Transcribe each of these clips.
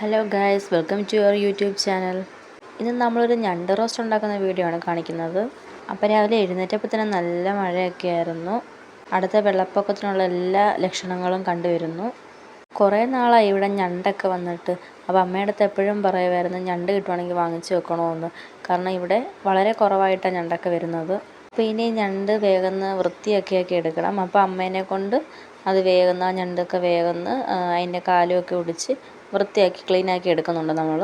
Hello guys welcome to your YouTube channel ഇന്ന് നമ്മളൊരു ഞണ്ട് റോസ്റ്റ് ഉണ്ടാക്കുന്ന വീഡിയോ ആണ് കാണിക്കുന്നത്. അപ്പോൾ രാവിലെ എഴുന്നേറ്റപ്പോൾ തന്നെ നല്ല മഴയൊക്കെ ആയിരുന്നു. അടുത്ത വെള്ളപ്പൊക്കത്തിനുള്ള എല്ലാ ലക്ഷണങ്ങളും കണ്ടുവരുന്നു. കുറേ നാളായി ഇവിടെ ഞണ്ടൊക്കെ വന്നിട്ട്. അപ്പോൾ അമ്മയുടെ അടുത്ത് എപ്പോഴും പറയുമായിരുന്നു ഞണ്ട് കിട്ടുവാണെങ്കിൽ വാങ്ങിച്ച് വെക്കണമെന്ന് കാരണം ഇവിടെ വളരെ കുറവായിട്ടാണ് ഞണ്ടൊക്കെ വരുന്നത്. അപ്പോൾ ഇനി ഞണ്ട് വേഗന്ന് വൃത്തിയാക്കിയൊക്കെ എടുക്കണം. അപ്പോൾ അമ്മേനെ കൊണ്ട് അത് വേഗം ആ ഞണ്ടൊക്കെ വേഗന്ന് അതിന്റെ കാലുമൊക്കെ ഒടിച്ച് വൃത്തിയാക്കി ക്ലീനാക്കി എടുക്കുന്നുണ്ട് നമ്മൾ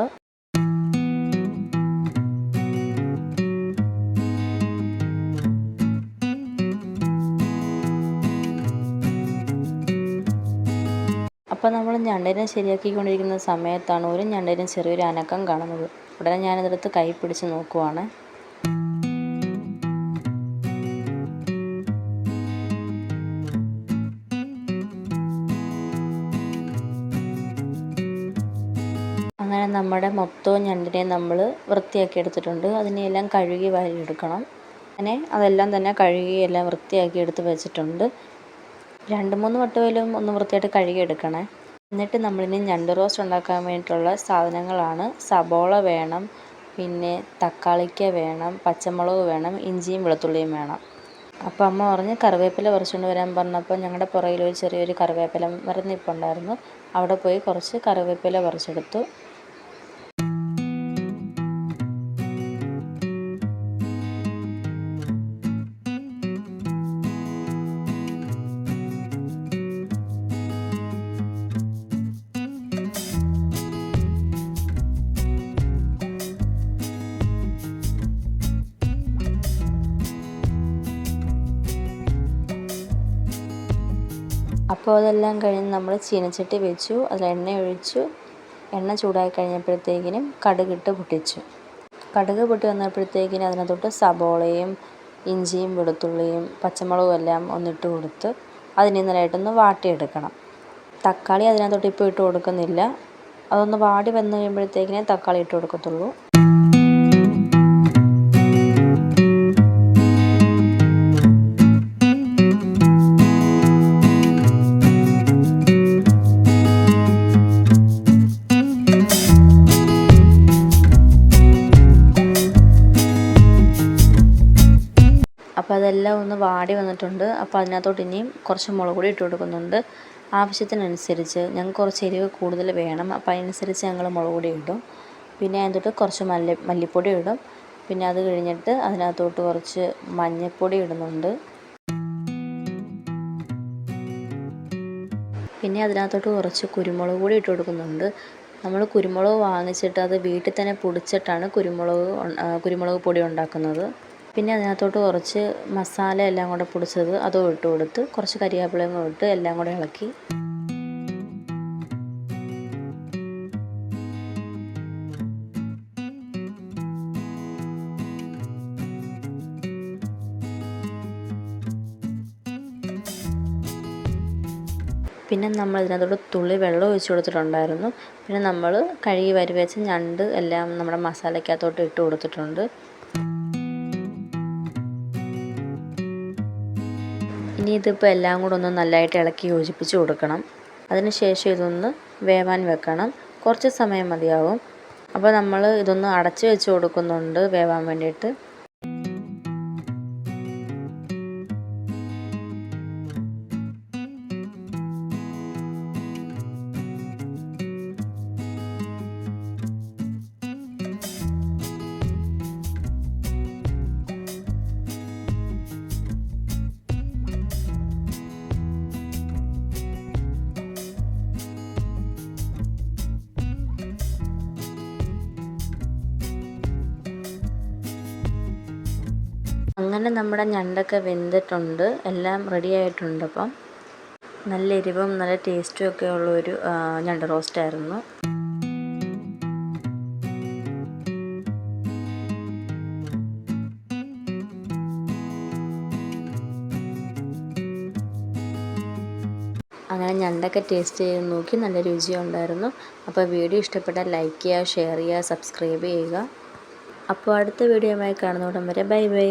അപ്പോൾ നമ്മൾ ഞണ്ടിനെ ശരിയാക്കിക്കൊണ്ടിരിക്കുന്ന സമയത്താണ് ഒരു ഞണ്ടിനും ചെറിയൊരു അനക്കം കാണുന്നത്. ഉടനെ ഞാനതെടുത്ത് കൈ പിടിച്ച് നോക്കുവാണ്. അങ്ങനെ നമ്മുടെ മൊത്തവും ഞണ്ടിനെ നമ്മൾ വൃത്തിയാക്കി എടുത്തിട്ടുണ്ട്. അതിനെയെല്ലാം കഴുകി വാരി എടുക്കണം. അങ്ങനെ അതെല്ലാം തന്നെ കഴുകി എല്ലാം വൃത്തിയാക്കി എടുത്ത് വെച്ചിട്ടുണ്ട്. രണ്ട് മൂന്ന് വട്ടമെങ്കിലും ഒന്ന് വൃത്തിയായിട്ട് കഴുകി എടുക്കണേ. എന്നിട്ട് നമ്മളിനി ഞണ്ട് റോസ്റ്റ് ഉണ്ടാക്കാൻ വേണ്ടിയിട്ടുള്ള സാധനങ്ങളാണ്. സബോള വേണം പിന്നെ തക്കാളിക്ക വേണം പച്ചമുളക് വേണം ഇഞ്ചിയും വെളുത്തുള്ളിയും വേണം. അപ്പോൾ അമ്മ പറഞ്ഞ് കറിവേപ്പില പറിച്ചുകൊണ്ട് വരാൻ പറഞ്ഞപ്പോൾ ഞങ്ങളുടെ പുറകിൽ ഒരു ചെറിയൊരു കറിവേപ്പില മരം നിൽപ്പുണ്ടായിരുന്നു അവിടെ പോയി കുറച്ച് കറിവേപ്പില പറിച്ചെടുത്തു. അപ്പോൾ അതെല്ലാം കഴിഞ്ഞ് നമ്മൾ ചീനച്ചട്ടി വെച്ചു അതിൽ എണ്ണ ഒഴിച്ചു. എണ്ണ ചൂടായി കഴിഞ്ഞപ്പോഴത്തേക്കിനും കടുകിട്ട് പൊട്ടിച്ചു. കടുക് പൊട്ടി വന്നപ്പോഴത്തേക്കിനും അതിനകത്തോട്ട് സബോളയും ഇഞ്ചിയും വെളുത്തുള്ളിയും പച്ചമുളകും എല്ലാം ഒന്നിട്ട് കൊടുത്ത് അതിനെ നല്ലതായിട്ടൊന്ന് വാട്ടിയെടുക്കണം. തക്കാളി അതിനകത്തോട്ട് ഇപ്പോൾ ഇട്ട് കൊടുക്കുന്നില്ല. അതൊന്ന് വാടി വന്നു കഴിയുമ്പോഴത്തേക്കിനേ തക്കാളി ഇട്ട് കൊടുക്കത്തുള്ളൂ. അതെല്ലാം ഒന്ന് വാടി വന്നിട്ടുണ്ട്. അപ്പോൾ അതിനകത്തോട്ട് ഇനിയും കുറച്ച് മുളക് പൊടി ഇട്ട് കൊടുക്കുന്നുണ്ട്. ആവശ്യത്തിനനുസരിച്ച് ഞങ്ങൾക്ക് കുറച്ച് എരിവ് കൂടുതൽ വേണം. അപ്പോൾ അതിനനുസരിച്ച് ഞങ്ങൾ മുളക് പൊടി ഇടും. പിന്നെ അതിനകത്തോട്ട് കുറച്ച് മല്ലി മല്ലിപ്പൊടി ഇടും. പിന്നെ അത് കഴിഞ്ഞിട്ട് അതിനകത്തോട്ട് കുറച്ച് മഞ്ഞൾപ്പൊടി ഇടുന്നുണ്ട്. പിന്നെ അതിനകത്തോട്ട് കുറച്ച് കുരുമുളക് പൊടി ഇട്ട് കൊടുക്കുന്നുണ്ട്. നമ്മൾ കുരുമുളക് വാങ്ങിച്ചിട്ട് അത് വീട്ടിൽ തന്നെ പൊടിച്ചിട്ടാണ് കുരുമുളക് കുരുമുളക് പൊടി ഉണ്ടാക്കുന്നത്. പിന്നെ അതിനകത്തോട്ട് കുറച്ച് മസാല എല്ലാം കൂടെ പൊടിച്ചത് അതും ഇട്ട് കൊടുത്ത് കുറച്ച് കരിവേപ്പിലയും കൂടെ ഇട്ട് എല്ലാം കൂടെ ഇളക്കി. പിന്നെ നമ്മൾ ഇതിനകത്തോട്ട് തുള്ളി വെള്ളം ഒഴിച്ച് കൊടുത്തിട്ടുണ്ടായിരുന്നു. പിന്നെ നമ്മൾ കഴുകി വരി വെച്ച ഞണ്ട് എല്ലാം നമ്മുടെ മസാലയ്ക്കകത്തോട്ട് ഇട്ട് കൊടുത്തിട്ടുണ്ട്. ഇനി ഇതിപ്പോൾ എല്ലാം കൂടെ ഒന്ന് നല്ലതായിട്ട് ഇളക്കി യോജിപ്പിച്ച് കൊടുക്കണം. അതിനുശേഷം ഇതൊന്ന് വേവാൻ വെക്കണം. കുറച്ച് സമയം മതിയാവും. അപ്പോൾ നമ്മൾ ഇതൊന്ന് അടച്ച് വെച്ച് കൊടുക്കുന്നുണ്ട് വേവാൻ വേണ്ടിയിട്ട്. അങ്ങനെ നമ്മുടെ ഞണ്ടൊക്കെ വെന്തിട്ടുണ്ട്. എല്ലാം റെഡി ആയിട്ടുണ്ട് അപ്പം. നല്ല എരിവും നല്ല ടേസ്റ്റും ഒക്കെ ഉള്ള ഒരു ഞണ്ട് റോസ്റ്റ് ആയിരുന്നു. അങ്ങനെ ഞണ്ടൊക്കെ ടേസ്റ്റ് ചെയ്ത് നോക്കി നല്ല രുചിയുണ്ടായിരുന്നു അപ്പോൾ വീഡിയോ ഇഷ്ടപ്പെട്ടാൽ ലൈക്ക് ചെയ്യുക ഷെയർ ചെയ്യുക സബ്സ്ക്രൈബ് ചെയ്യുക. അപ്പോൾ അടുത്ത വീഡിയോ ആയി കാണുന്നോടം വരെ ബൈ ബൈ.